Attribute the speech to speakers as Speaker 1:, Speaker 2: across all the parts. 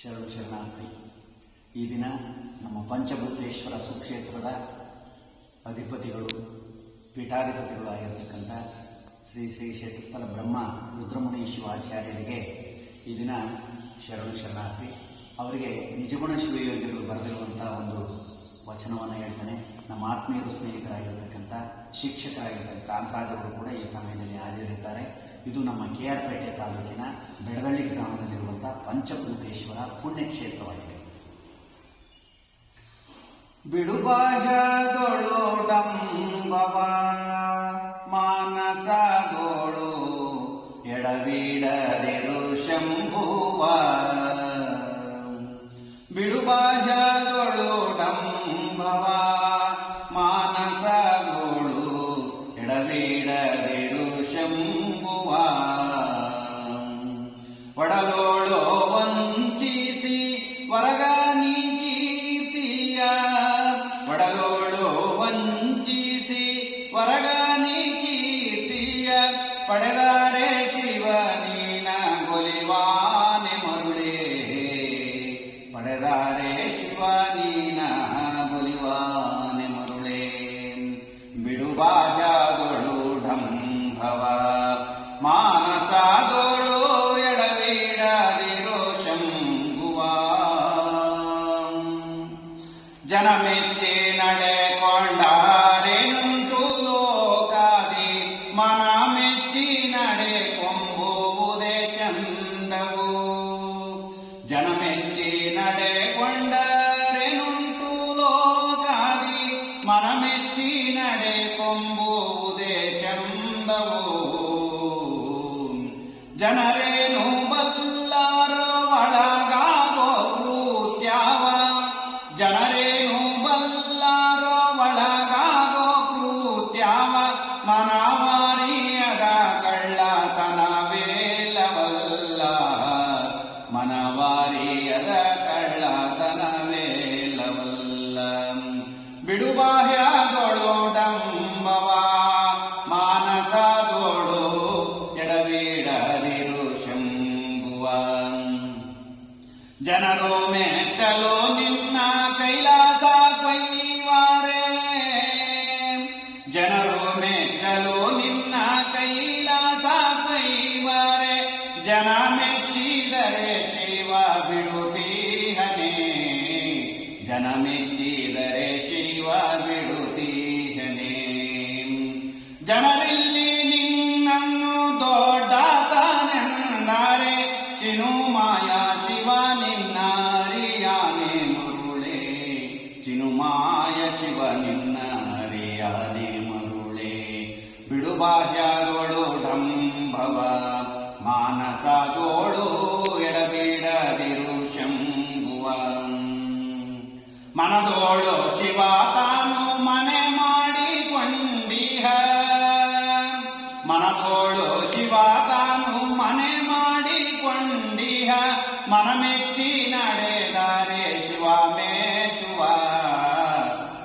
Speaker 1: ಶರಣು ಶರಣಾರ್ಥಿ ಈ ದಿನ ನಮ್ಮ ಪಂಚಭೂತೇಶ್ವರ ಸುಕ್ಷೇತ್ರದ ಅಧಿಪತಿಗಳು ಪೀಠಾಧಿಪತಿಗಳು ಆಗಿರತಕ್ಕಂಥ ಶ್ರೀ ಶ್ರೀ ಕ್ಷೇತ್ರಸ್ಥಳ ಬ್ರಹ್ಮ ರುದ್ರಮುನಿ ಶಿವಾಚಾರ್ಯರಿಗೆ ಈ ದಿನ ಶರಣ ಶರಣಾರ್ಥಿ ಅವರಿಗೆ ನಿಜಗುಣ ಶಿವಯೋಗಿಗಳು ಬರೆದಿರುವಂಥ ಒಂದು ವಚನವನ್ನು ಹೇಳ್ತಾನೆ. ನಮ್ಮ ಆತ್ಮೀಯರು ಸ್ನೇಹಿತರಾಗಿರ್ತಕ್ಕಂಥ ಶಿಕ್ಷಕರಾಗಿರ್ತಕ್ಕಂಥ ಕಾಂತರಾಜವರು ಕೂಡ ಈ ಸಮಯದಲ್ಲಿ ಹಾಜರಿರ್ತಾರೆ ಇದು ನಮ್ಮ ಕೆ ಆರ್ ಪೇಟೆ ತಾಲೂಕಿನ ಬೆಳಗಳ್ಳಿ ಗ್ರಾಮದಲ್ಲಿರುವಂಥ ಪಂಚಭೂತೇಶ್ವರ ಪುಣ್ಯಕ್ಷೇತ್ರವಾಗಿದೆ. ಬಿಡುಬಾಹ್ಯದೊಳು ಡಂಬವ ಮಾನಸದೋಳು ಎಡವಿಡದಿರು ಶಂಭುವ ಬಿಡುಬಾಹ್ಯದೊಳು ಪಡೆದಾರೆ ಶಿವ ನೀನ ಗೊಲಿವಾನೆ ಮರುಳೇ ಪಡೆದಾರೆ ಶಿವ ನೀನ ಗೊಲಿವಾನೆ ಮರುಳೇ ಬಿಡುಬಾಜಾದೊಳು ಢಂಭವ ಮಾನಸಾದೋಳು ಎಡವೀಡದಿರೋ ಶಂಭುವ ಜನಮೆಚ್ಚಿ ಲೋಕಾದಿ ಮನ ಮೆಚ್ಚಿ ನಡೆ ಕೊಂಬುವುದೇ ಚಂದವು ಜನಮೆಚ್ಚಿ ನಡೆಕೊಂಡರೆನುಂಟು ಲೋಕಾದಿ ಮನ ಮೆಚ್ಚಿ ನಡೆ ಜನರು ಮೆಚ್ಚಲು ನಿನ್ನ ಕೈಲಾಸ ಕೈವಾರೇ ಜನರೋ ಮೆಚ್ಚಲು ನಿನ್ನ ಕೈಲಾಸ ಕೈವಾರೆ ಜನ ಮೆಚ್ಚಿದರೆ ಶಿವ ಬಿಡುತ್ತೀಹನೆ ಜನ ಮೆಚ್ಚಿದರೆ ಶಿವ ಬಿಡುತ್ತೀಹನೆ ಜನರಿಲ್ಲಿ ಬಿಡುಬಾಹ್ಯದೋಳು ಢಂಭವ ಮಾನಸದೋಳು ಎಡಬೇಡದಿರು ಶಂಭುವ. ಮನದೋಳು ಶಿವ ತಾನು ಮನೆ ಮಾಡಿಕೊಂಡಿಹ ಮನದೋಳು ಶಿವ ತಾನು ಮನೆ ಮಾಡಿಕೊಂಡಿಹ ಮನ ಮೆಚ್ಚಿ ನಡೆದಾರೆ ಶಿವ ಮೇಚುವ.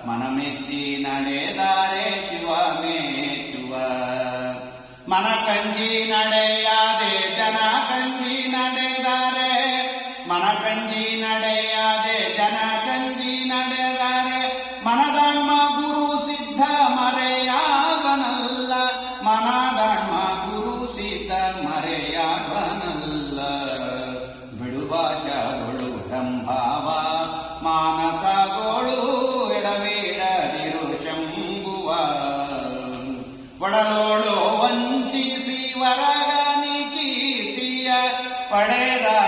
Speaker 1: ಮನ ಮೆಚ್ಚಿ ಮನ ಕಂಜಿ ನಡೆಯಾದೆ ಜನ ಕಂಜಿ ನಡೆದಾರೆ. ಮನ ಕಂಜಿ ನಡೆಯಾದೆ ಜನ ಕಂಜಿ ನಡೆದಾರೆ. ಮನದಾಣ್ಮ ಗುರು ಸಿದ್ಧ ಮರೆಯಾಗನಲ್ಲ. ಮನದಾಣ್ಮ ಗುರು ಸಿದ್ಧ ಮರೆಯಾಗನಲ್ಲ. ಬಿಡುವ ಮಾನಸಗೋಳು ಒಡಲೋಳು ವಂಚಿಸಿ ವರಗನಿ ಕೀರ್ತಿಯ ಪಡೆದಾರೆ